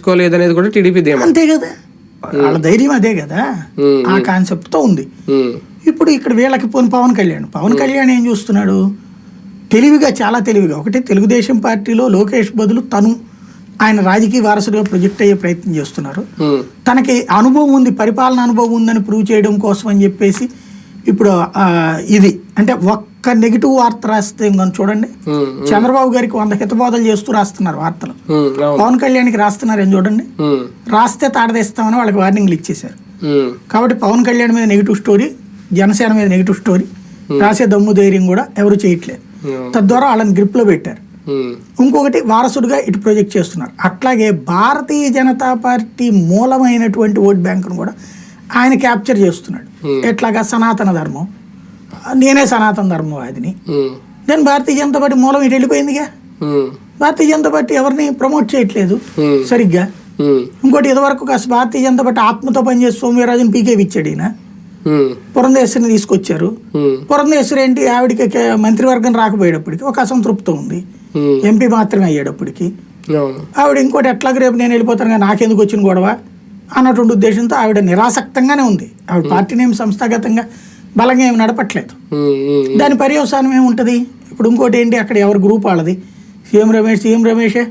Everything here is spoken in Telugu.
కూడా టీడీపీ ధీమా. అంతే కదా. వాళ్ళ ధైర్యం అదే కదా. ఆ కాన్సెప్ట్తో ఉంది. ఇప్పుడు ఇక్కడ వీళ్ళకి పోని పవన్ కళ్యాణ్. పవన్ కళ్యాణ్ ఏం చూస్తున్నాడు? తెలివిగా చాలా తెలివిగా. ఒకటి తెలుగుదేశం పార్టీలో లోకేష్ బదులు తను ఆయన రాజకీయ వారసుడిగా ప్రొజెక్ట్ అయ్యే ప్రయత్నం చేస్తున్నారు. తనకి అనుభవం ఉంది పరిపాలన అనుభవం ఉందని ప్రూవ్ చేయడం కోసం అని చెప్పేసి ఇప్పుడు ఇది అంటే ఒక్క నెగిటివ్ వార్త రాస్తే మనం చూడండి. చంద్రబాబు గారికి వంద హితబోధలు చేస్తూ రాస్తున్నారు వార్తలు. పవన్ కళ్యాణ్కి రాస్తున్నారని చూడండి. ఉమ్, రాస్తే తాడదేస్తామని వాళ్ళకి వార్నింగ్లు ఇచ్చేశారు. కాబట్టి పవన్ కళ్యాణ్ మీద నెగిటివ్ స్టోరీ జనసేన మీద నెగిటివ్ స్టోరీ రాసే దమ్ము ధైర్యం కూడా ఎవరు చేయట్లేదు తద్వారా వాళ్ళని గ్రిప్లో పెట్టారు. ఇంకొకటి వారసుడిగా ఇటు ప్రొజెక్ట్ చేస్తున్నారు. అట్లాగే భారతీయ జనతా పార్టీ మూలమైనటువంటి ఓట్ బ్యాంకును కూడా ఆయన క్యాప్చర్ చేస్తున్నాడు. ఎట్లాగా సనాతన ధర్మం? నేనే సనాతన ధర్మవాదిని నేను భారతీయ జనతా పార్టీ మూలం ఇటు వెళ్ళిపోయిందిగా. ఉమ్, భారతీయ జనతా పార్టీ ఎవరిని ప్రమోట్ చేయట్లేదు సరిగ్గా. ఇంకోటి ఇదివరకు కాస్త భారతీయ జనతా పార్టీ ఆత్మతో పనిచేసి సోమవీరాజుని పీకే ఇచ్చాడు ఈయన. పురంధేశ్వరిని తీసుకొచ్చారు. పురంధేశ్వరి ఏంటి? ఆవిడకి మంత్రివర్గం రాకపోయేటప్పటికి ఒక అసంతృప్తం ఉంది. ఎంపీ మాత్రమే అయ్యేటప్పటికి. ఆవిడ ఇంకోటి ఎట్లాగ రేపు నేను వెళ్ళిపోతాను కానీ నాకెందుకు వచ్చిన గొడవ? అన్నటువంటి ఉద్దేశంతో ఆవిడ నిరాసక్తంగానే ఉంది. ఆవిడ పార్టీని ఏమి సంస్థాగతంగా బలంగా ఏమి నడపట్లేదు. దాని పర్యవసానం ఏముంటుంది? ఇప్పుడు ఇంకోటి ఏంటి? అక్కడ ఎవరి గ్రూప్ వాళ్ళది? CM Ramesh CM రమేషే?